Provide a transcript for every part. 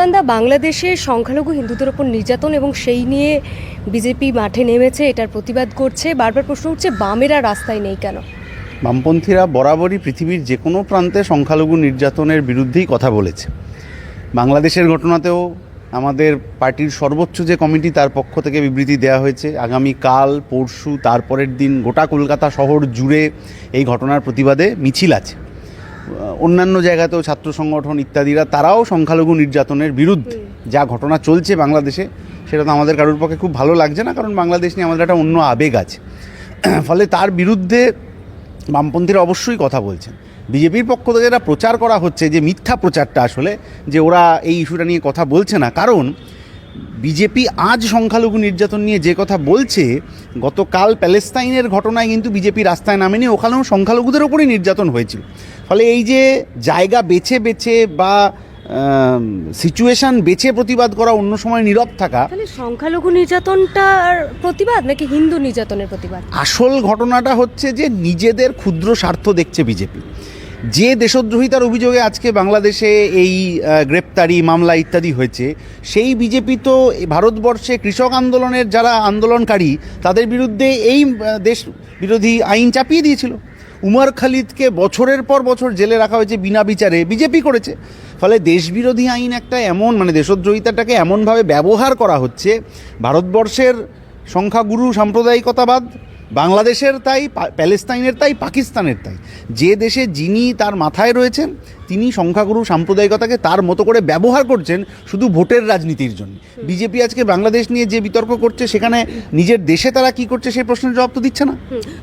দান্দা বাংলাদেশে সংখ্যালঘু হিন্দুদের ওপর নির্যাতন এবং সেই নিয়ে বিজেপি মাঠে নেমেছে, এটার প্রতিবাদ করছে। বারবার প্রশ্ন উঠছে, বামেরা রাস্তায় নেই কেন? বামপন্থীরা বরাবরই পৃথিবীর যে কোনো প্রান্তে সংখ্যালঘু নির্যাতনের বিরুদ্ধেই কথা বলেছে। বাংলাদেশের ঘটনাতেও আমাদের পার্টির সর্বোচ্চ যে কমিটি, তার পক্ষ থেকে বিবৃতি দেওয়া হয়েছে। আগামী কাল পরশু, তারপরের দিন গোটা কলকাতা শহর জুড়ে এই ঘটনার প্রতিবাদে মিছিল আছে। অন্যান্য জায়গাতেও ছাত্র সংগঠন ইত্যাদিরা তারাও সংখ্যালঘু নির্যাতনের বিরুদ্ধে যা ঘটনা চলছে বাংলাদেশে সেটা তো আমাদের কারোর পক্ষে খুব ভালো লাগছে না কারণ বাংলাদেশ নিয়ে আমাদের একটা অন্য আবেগ আছে। ফলে তার বিরুদ্ধে বামপন্থীরা অবশ্যই কথা বলছেন। বিজেপির পক্ষ থেকে যেটা প্রচার করা হচ্ছে যে মিথ্যা প্রচারটা আসলে যে ওরা এই ইস্যুটা নিয়ে কথা বলছে না কারণ বিজেপি আজ সংখ্যালঘু নির্যাতন নিয়ে যে কথা বলছে গতকাল প্যালেস্তাইনের ঘটনায় কিন্তু বিজেপি রাস্তায় নামেনি ওখানেও সংখ্যালঘুদের ওপরই নির্যাতন হয়েছিল। ফলে এই যে জায়গা বেছে বেছে বা সিচুয়েশন বেছে প্রতিবাদ করা অন্য সময় নীরব থাকা সংখ্যালঘু নির্যাতনটার প্রতিবাদ নাকি হিন্দু নির্যাতনের প্রতিবাদ? আসল ঘটনাটা হচ্ছে যে নিজেদের ক্ষুদ্র স্বার্থ দেখছে বিজেপি। যে দেশদ্রোহিতার অভিযোগে আজকে বাংলাদেশে এই গ্রেপ্তারি, মামলা ইত্যাদি হয়েছে, সেই বিজেপি তো ভারতবর্ষে কৃষক আন্দোলনের যারা আন্দোলনকারী, তাদের বিরুদ্ধে এই দেশ বিরোধী আইন চাপিয়ে দিয়েছিল। উমর খালিদকে বছরের পর বছর জেলে রাখা হয়েছে বিনা বিচারে বিজেপি করেছে। ফলে দেশবিরোধী আইন একটা এমন মানে দেশদ্রোহিতাটাকে এমনভাবে ব্যবহার করা হচ্ছে, ভারতবর্ষের সংখ্যাগুরু সাম্প্রদায়িকতাবাদ বাংলাদেশের তাই প্যালেস্তাইনের তাই পাকিস্তানের তাই। যে দেশে যিনি তার মাথায় রয়েছেন তিনি সংখ্যাগুরু সাম্প্রদায়িকতাকে তার মতো করে ব্যবহার করছেন শুধু ভোটের রাজনীতির জন্য। বিজেপি আজকে বাংলাদেশ নিয়ে যে বিতর্ক করছে সেখানে নিজের দেশে তারা কি করছে সেই প্রশ্নের জবাব তো দিচ্ছে না।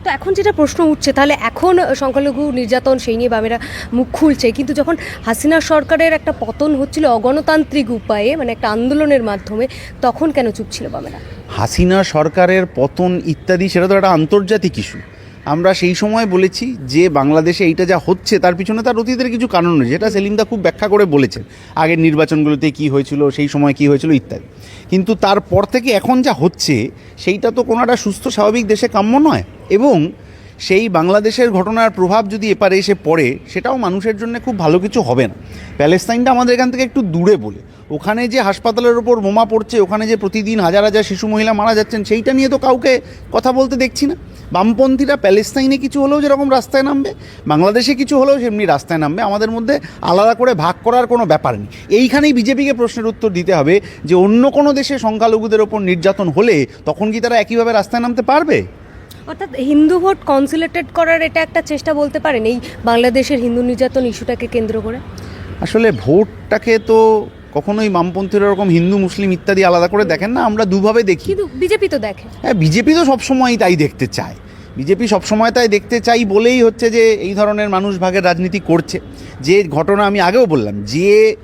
তো এখন যেটা প্রশ্ন উঠছে তাহলে এখন সংখ্যালঘু নির্যাতন সেই নিয়ে বামেরা মুখ খুলছে। কিন্তু যখন হাসিনা সরকারের একটা পতন হচ্ছিল অগণতান্ত্রিক উপায়ে মানে একটা আন্দোলনের মাধ্যমে তখন কেন চুপ ছিল বামেরা? হাসিনা সরকারের পতন ইত্যাদি, সেটা তো একটা আন্তর্জাতিক ইস্যু আমরা সেই সময় বলেছি যে বাংলাদেশে এইটা যা হচ্ছে, তার পিছনে তার অতীতের কিছু কারণ রয়েছে। যেটা সেলিমদা খুব ব্যাখ্যা করে বলেছেন, আগের নির্বাচনগুলোতে কি হয়েছিল, সেই সময় কি হয়েছিল ইত্যাদি। কিন্তু তারপর থেকে এখন যা হচ্ছে, সেইটা তো কোনো একটা সুস্থ, স্বাভাবিক দেশে কাম্য নয়। এবং সেই বাংলাদেশের ঘটনার প্রভাব যদি এপারে এসে পড়ে, সেটাও মানুষের জন্য খুব ভালো কিছু হবে না। প্যালেস্তাইনটা আমাদের এখান থেকে একটু দূরে বলে। ওখানে যে হাসপাতালের ওপর বোমা পড়ছে ওখানে যে প্রতিদিন হাজার হাজার শিশু মহিলা মারা যাচ্ছেন সেইটা নিয়ে তো কাউকে কথা বলতে দেখছি না। বামপন্থীরা প্যালেস্তাইনে কিছু হলেও যেরকম রাস্তায় নামবে বাংলাদেশে কিছু হলেও সেমনি রাস্তায় নামবে আমাদের মধ্যে আলাদা করে ভাগ করার কোনো ব্যাপার নেই। এইখানেই বিজেপিকে প্রশ্নের উত্তর দিতে হবে যে অন্য কোনো দেশে সংখ্যালঘুদের ওপর নির্যাতন হলে তখন কি তারা একইভাবে রাস্তায় নামতে পারবে? অর্থাৎ হিন্দু ভোট কনসিলেটেড করার এটা একটা চেষ্টা বলতে পারেন এই বাংলাদেশের হিন্দু নির্যাতন ইস্যুটাকে কেন্দ্র করে? আসলে ভোটটাকে তো কখনোই বামপন্থীরা ওরকম হিন্দু মুসলিম ইত্যাদি আলাদা করে দেখেন না আমরা দুভাবে দেখি। কিন্তু বিজেপি তো দেখে। হ্যাঁ বিজেপি তো সবসময়ই তাই দেখতে চায়। বিজেপি সবসময় তাই দেখতে চাই বলেই হচ্ছে যে এই ধরনের মানুষ ভাগের রাজনীতি করছে। যে ঘটনা আমি আগেও বললাম যে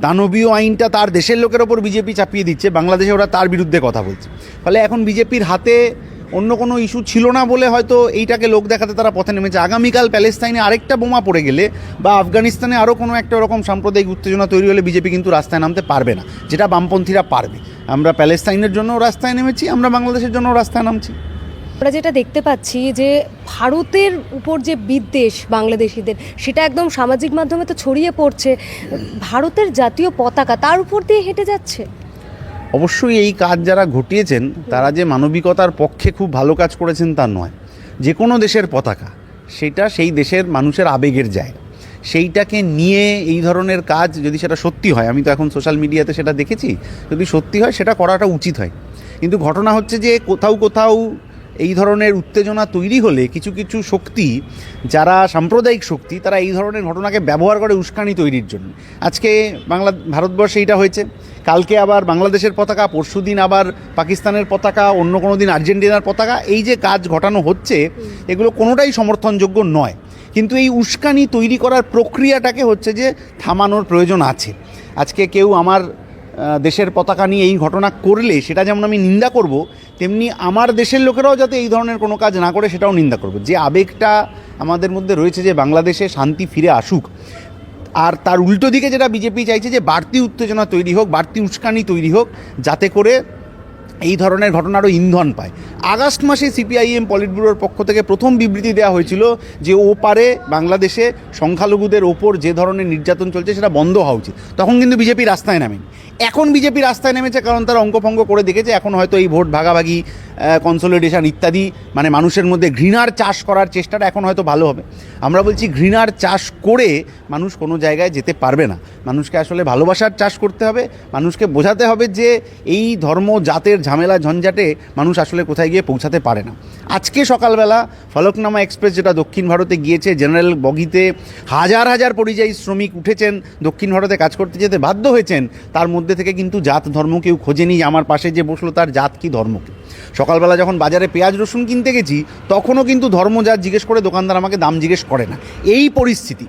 দানবীয় আইনটা তার দেশের লোকের ওপর বিজেপি চাপিয়ে দিচ্ছে বাংলাদেশে ওরা তার বিরুদ্ধে কথা বলছে। ফলে এখন বিজেপির হাতে অন্য কোনো ইস্যু ছিল না বলে হয়তো এইটাকে লোক দেখাতে তারা পথে নেমেছে। আগামীকাল প্যালেস্তাইনে আরেকটা বোমা পড়ে গেলে বা আফগানিস্তানে আরও কোনো একটা ওরকম সাম্প্রদায়িক উত্তেজনা তৈরি হলে বিজেপি কিন্তু রাস্তায় নামতে পারবে না, যেটা বামপন্থীরা পারবে। আমরা প্যালেস্তাইনের জন্য রাস্তায় নেমেছি, আমরা বাংলাদেশের জন্য রাস্তায় নামছি। আমরা যেটা দেখতে পাচ্ছি যে ভারতের উপর যে বিদ্বেষ বাংলাদেশিদের, সেটা একদম সামাজিক মাধ্যমে তো ছড়িয়ে পড়ছে। ভারতের জাতীয় পতাকা তার উপর দিয়ে হেঁটে যাচ্ছে। অবশ্যই এই কাজ যারা ঘটিয়েছেন, তারা যে মানবিকতার পক্ষে খুব ভালো কাজ করেছেন তা নয়। যে কোনো দেশের পতাকা, সেটা সেই দেশের মানুষের আবেগের জায়গা সেইটাকে নিয়ে এই ধরনের কাজ যদি সেটা সত্যি হয়, আমি তো এখন সোশ্যাল মিডিয়াতে সেটা দেখেছি, যদি সত্যি হয় সেটা করাটা উচিত হয়। কিন্তু ঘটনা হচ্ছে যে কোথাও কোথাও এই ধরনের উত্তেজনা তৈরি হলে কিছু কিছু শক্তি, যারা সাম্প্রদায়িক শক্তি, তারা এই ধরনের ঘটনাকে ব্যবহার করে উস্কানি তৈরির জন্য। আজকে বাংলা, ভারতবর্ষে এইটা হয়েছে। কালকে আবার বাংলাদেশের পতাকা পরশুদিন আবার পাকিস্তানের পতাকা অন্য কোনো দিন আর্জেন্টিনার পতাকা এই যে কাজ ঘটানো হচ্ছে এগুলো কোনোটাই সমর্থনযোগ্য নয়। কিন্তু এই উস্কানি তৈরি করার প্রক্রিয়াটাকে হচ্ছে যে থামানোর প্রয়োজন আছে। আজকে কেউ আমার দেশের পতাকা নিয়ে এই ঘটনা করলে সেটা যেমন আমি নিন্দা করব তেমনি আমার দেশের লোকেরাও যাতে এই ধরনের কোনো কাজ না করে সেটাও নিন্দা করব। যে আবেগটা আমাদের মধ্যে রয়েছে যে বাংলাদেশে শান্তি ফিরে আসুক আর তার উল্টো দিকে যেটা বিজেপি চাইছে যে বাড়তি উত্তেজনা তৈরি হোক, বাড়তি উস্কানি তৈরি হোক, যাতে করে এই ধরনের ঘটনারও ইন্ধন পায়। আগস্ট মাসে সিপিআইএম পলিট ব্যুরোর পক্ষ থেকে প্রথম বিবৃতি দেওয়া হয়েছিল যে ও পারে বাংলাদেশে সংখ্যালঘুদের ওপর যে ধরনের নির্যাতন চলছে সেটা বন্ধ হওয়া উচিত। তখন কিন্তু বিজেপি রাস্তায় নামেনি। এখন বিজেপি রাস্তায় নেমেছে কারণ তারা অঙ্কভঙ্গ করে দেখেছে, এখন হয়তো এই ভোট ভাগাভাগি কনসোলিডেশন ইত্যাদি মানে মানুষের মধ্যে ঘৃণার চাষ করার চেষ্টাটা এখন হয়তো ভালো হবে। আমরা বলছি ঘৃণার চাষ করে মানুষ কোনো জায়গায় যেতে পারবে না। মানুষকে আসলে ভালোবাসার চাষ করতে হবে, মানুষকে বোঝাতে হবে যে এই ধর্ম, জাতের ঝামেলা, ঝঞ্ঝাটে মানুষ আসলে কোথায় গিয়ে পৌঁছাতে পারে না। আজকে সকালবেলা ফলকনামা এক্সপ্রেস যেটা দক্ষিণ ভারতে গিয়েছে, জেনারেল বগিতে হাজার হাজার পরিযায়ী শ্রমিক উঠেছেন, দক্ষিণ ভারতে কাজ করতে যেতে বাধ্য হয়েছেন। তার মধ্যে থেকে কিন্তু জাত ধর্ম কেউ খোঁজেনি, আমার পাশে যে বসল তার জাত কি ধর্ম কি? সকালবেলা যখন বাজারে পেঁয়াজ, রসুন কিনতে গেছি, তখনও কিন্তু ধর্মজাত জিজ্ঞেস করে দোকানদার আমাকে দাম জিজ্ঞেস করে না। এই পরিস্থিতি।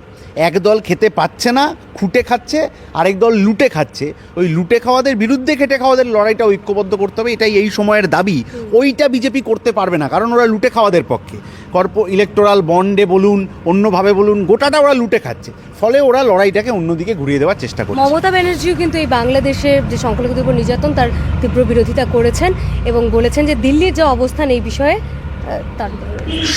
একদল খেতে পাচ্ছে না, খুঁটে খাচ্ছে, আরেক দল লুটে খাচ্ছে। ওই লুটে খাওয়াদের বিরুদ্ধে খেটে খাওয়াদের লড়াইটা ঐক্যবদ্ধ করতে হবে, এটাই এই সময়ের দাবি। ওইটা বিজেপি করতে পারবে না, কারণ ওরা লুটে খাওয়াদের পক্ষে। কর্প ইলেকটোরাল বন্ডে বলুন, অন্যভাবে বলুন, গোটাটা ওরা লুটে খাচ্ছে। ফলে ওরা লড়াইটাকে অন্যদিকে ঘুরিয়ে দেওয়ার চেষ্টা করছে। মমতা ব্যানার্জিও কিন্তু এই বাংলাদেশের যে সংখ্যালঘুদের উপর নির্যাতন, তার তীব্র বিরোধিতা করেছেন এবং বলেছেন যে দিল্লির যে অবস্থান এই বিষয়ে তার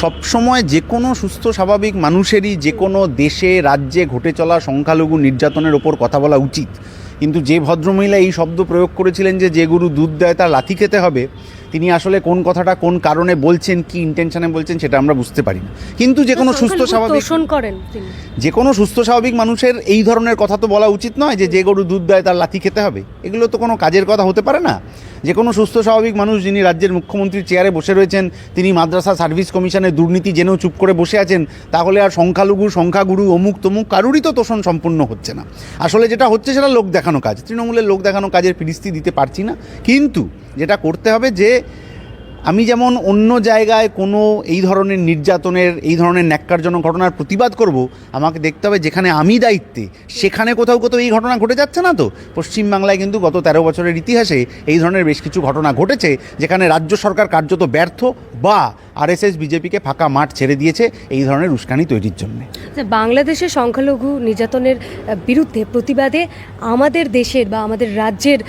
সবসময় যে কোনো সুস্থ স্বাভাবিক মানুষেরই যে কোনো দেশে রাজ্যে ঘটে চলা সংখ্যালঘু নির্যাতনের ওপর কথা বলা উচিত। কিন্তু যে ভদ্রমহিলা এই শব্দ প্রয়োগ করেছিলেন যে যে গরু দুধ দেয় তার লাথি খেতে হবে তিনি আসলে কোন কথাটা কোন কারণে বলছেন কি ইন্টেনশনে বলছেন সেটা আমরা বুঝতে পারি না। কিন্তু যে কোনো সুস্থ স্বাভাবিক করেন যে কোনো সুস্থ স্বাভাবিক মানুষের এই ধরনের কথা তো বলা উচিত নয় যে যে গরু দুধ দেয় তার লাথি খেতে হবে। এগুলো তো কোনো কাজের কথা হতে পারে না। যে কোনো সুস্থ, স্বাভাবিক মানুষ যিনি রাজ্যের মুখ্যমন্ত্রীর চেয়ারে বসে রয়েছেন, তিনি মাদ্রাসা সার্ভিস কমিশনের দুর্নীতি জেনেও চুপ করে বসে আছেন, তাহলে আর সংখ্যালঘু, সংখ্যাগুরু, অমুক তমুক কারুরই তো তোষণ সম্পূর্ণ হচ্ছে না। আসলে যেটা হচ্ছে সেটা লোক দেখানো কাজ। তৃণমূলের লোক দেখানো কাজের ফিরিস্তি দিতে পারছি না। কিন্তু যেটা করতে হবে যে আমি যেমন অন্য জায়গায় কোনো এই ধরনের নির্যাতনের, এই ধরনের ন্যাক্কারজনক ঘটনার প্রতিবাদ করব, আমাকে দেখতে হবে যেখানে আমি দায়িত্বে। সেখানে কোথাও কোথাও এই ঘটনা ঘটে যাচ্ছে না তো? পশ্চিমবাংলায় কিন্তু গত তেরো বছরের ইতিহাসে এই ধরনের বেশ কিছু ঘটনা ঘটেছে, যেখানে রাজ্য সরকার কার্যত ব্যর্থ বা আরএসএস বিজেপিকে ফাঁকা মাঠ ছেড়ে দিয়েছে এই ধরনের উস্কানি তৈরির জন্য। যে বাংলাদেশের সংখ্যালঘু নির্যাতনের বিরুদ্ধে প্রতিবাদে আমাদের দেশের বা আমাদের রাজ্যের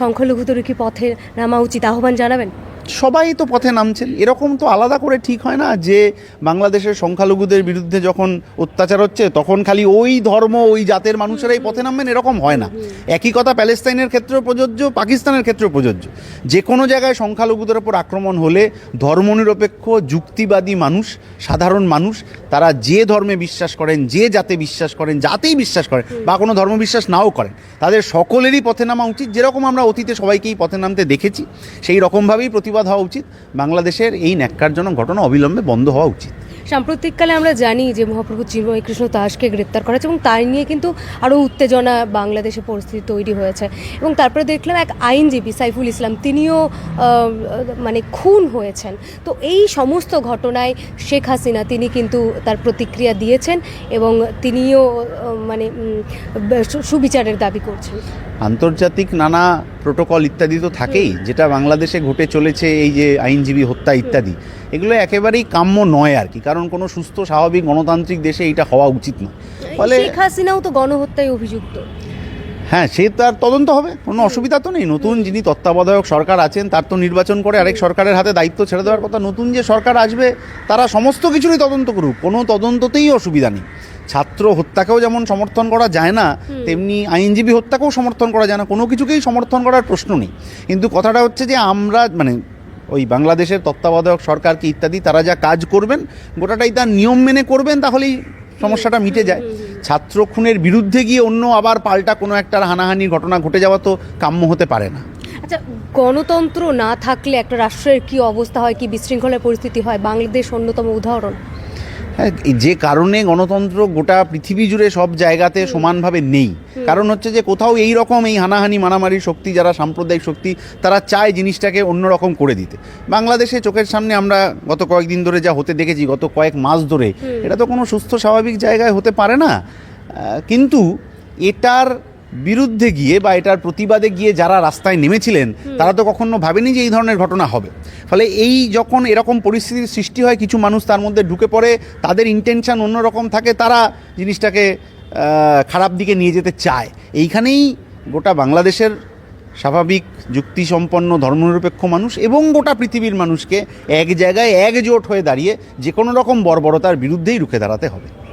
সংখ্যালঘুদের কি পথে নামা উচিত? আহ্বান জানাবেন? সবাই তো পথে নামছেন। এরকম তো আলাদা করে ঠিক হয় না যে বাংলাদেশের সংখ্যালঘুদের বিরুদ্ধে যখন অত্যাচার হচ্ছে, তখন খালি ওই ধর্ম, ওই জাতের মানুষেরাই পথে নামবেন, এরকম হয় না। একই কথা প্যালেস্তাইনের ক্ষেত্রেও প্রযোজ্য, পাকিস্তানের ক্ষেত্রেও প্রযোজ্য। যে কোনো জায়গায় সংখ্যালঘুদের ওপর আক্রমণ হলে ধর্মনিরপেক্ষ, যুক্তিবাদী মানুষ, সাধারণ মানুষ, তারা যে ধর্মে বিশ্বাস করেন, যে জাতে বিশ্বাস করেন, জাতেই বিশ্বাস করেন, বা কোনো ধর্ম বিশ্বাস নাও করেন, তাদের সকলেরই পথে নামা উচিত। যেরকম আমরা অতীতে সবাইকেই পথে নামতে দেখেছি, সেই রকমভাবেই প্রতিবাদ হওয়া উচিত। বাংলাদেশের এই ন্যাক্কারজনক ঘটনা অবিলম্বে বন্ধ হওয়া উচিত। সাম্প্রতিককালে আমরা জানি যে মহাপ্রভু চিন্ময় কৃষ্ণ দাসকে গ্রেপ্তার করা এবং তাই নিয়ে কিন্তু আরও উত্তেজনা বাংলাদেশে পরিস্থিতি তৈরি হয়েছে। এবং তারপরে দেখলাম এক আইনজীবী সাইফুল ইসলাম, তিনিও মানে খুন হয়েছেন। তো এই সমস্ত ঘটনায় শেখ হাসিনা তিনি কিন্তু তার প্রতিক্রিয়া দিয়েছেন এবং তিনিও মানে সুবিচারের দাবি করছেন। আন্তর্জাতিক নানা প্রোটোকল ইত্যাদি তো থাকেই যেটা বাংলাদেশে ঘটে চলেছে এই যে আইনজীবী হত্যা ইত্যাদি এগুলো একেবারেই কাম্য নয় আর কি। কারণ কোনো সুস্থ স্বাভাবিক গণতান্ত্রিক দেশে এটা হওয়া উচিত নয়। ফলে শেখ হাসিনাও তো গণহত্যায় অভিযুক্ত। হ্যাঁ সে তার তদন্ত হবে। কোনো অসুবিধা তো নেই। নতুন যিনি তত্ত্বাবধায়ক সরকার আছেন তার তো নির্বাচন করে আরেক সরকারের হাতে দায়িত্ব ছেড়ে দেওয়ার কথা। নতুন যে সরকার আসবে তারা সমস্ত কিছুরই তদন্ত করুক। কোনো তদন্ততেই অসুবিধা নেই। ছাত্র হত্যাকেও যেমন সমর্থন করা যায় না তেমনি আইনজীবী হত্যাকেও সমর্থন করা যায় না। কোনো কিছুকেই সমর্থন করার প্রশ্ন নেই। কিন্তু কথাটা হচ্ছে যে আমরা মানে ওই বাংলাদেশের তত্ত্বাবধায়ক সরকারকে ইত্যাদি তারা যা কাজ করবেন গোটাটাই তার নিয়ম মেনে করবেন তাহলেই সমস্যাটা মিটে যায়। ছাত্র খুনের বিরুদ্ধে গিয়ে অন্য আবার পাল্টা কোনো একটা হানাহানির ঘটনা ঘটে যাওয়া তো কাম্য হতে পারে না। আচ্ছা গণতন্ত্র না থাকলে একটা রাষ্ট্রের কি অবস্থা হয়, কি বিশৃঙ্খলার পরিস্থিতি হয়? বাংলাদেশ অন্যতম উদাহরণ। যে কারণে গণতন্ত্র গোটা পৃথিবী জুড়ে সব জায়গাতে সমানভাবে নেই। কারণ হচ্ছে যে কোথাও এই রকম এই হানাহানি মারামারি শক্তি যারা সাম্প্রদায়িক শক্তি তারা চায় জিনিসটাকে অন্যরকম করে দিতে। বাংলাদেশে চোখের সামনে আমরা গত কয়েকদিন ধরে যা হতে দেখেছি গত কয়েক মাস ধরে এটা তো কোনো সুস্থ স্বাভাবিক জায়গায় হতে পারে না। কিন্তু এটার বিরুদ্ধে গিয়ে বা এটার প্রতিবাদে গিয়ে যারা রাস্তায় নেমেছিলেন তারা তো কখনো ভাবেনি যে এই ধরনের ঘটনা হবে। ফলে এই যখন এরকম পরিস্থিতির সৃষ্টি হয় কিছু মানুষ তার মধ্যে ঢুকে পড়ে তাদের ইন্টেনশন অন্যরকম থাকে তারা জিনিসটাকে খারাপ দিকে নিয়ে যেতে চায়। এইখানেই গোটা বাংলাদেশের স্বাভাবিক যুক্তিসম্পন্ন ধর্মনিরপেক্ষ মানুষ এবং গোটা পৃথিবীর মানুষকে এক জায়গায় একজোট হয়ে দাঁড়িয়ে যে কোনো রকম বর্বরতার বিরুদ্ধেই রুখে দাঁড়াতে হবে।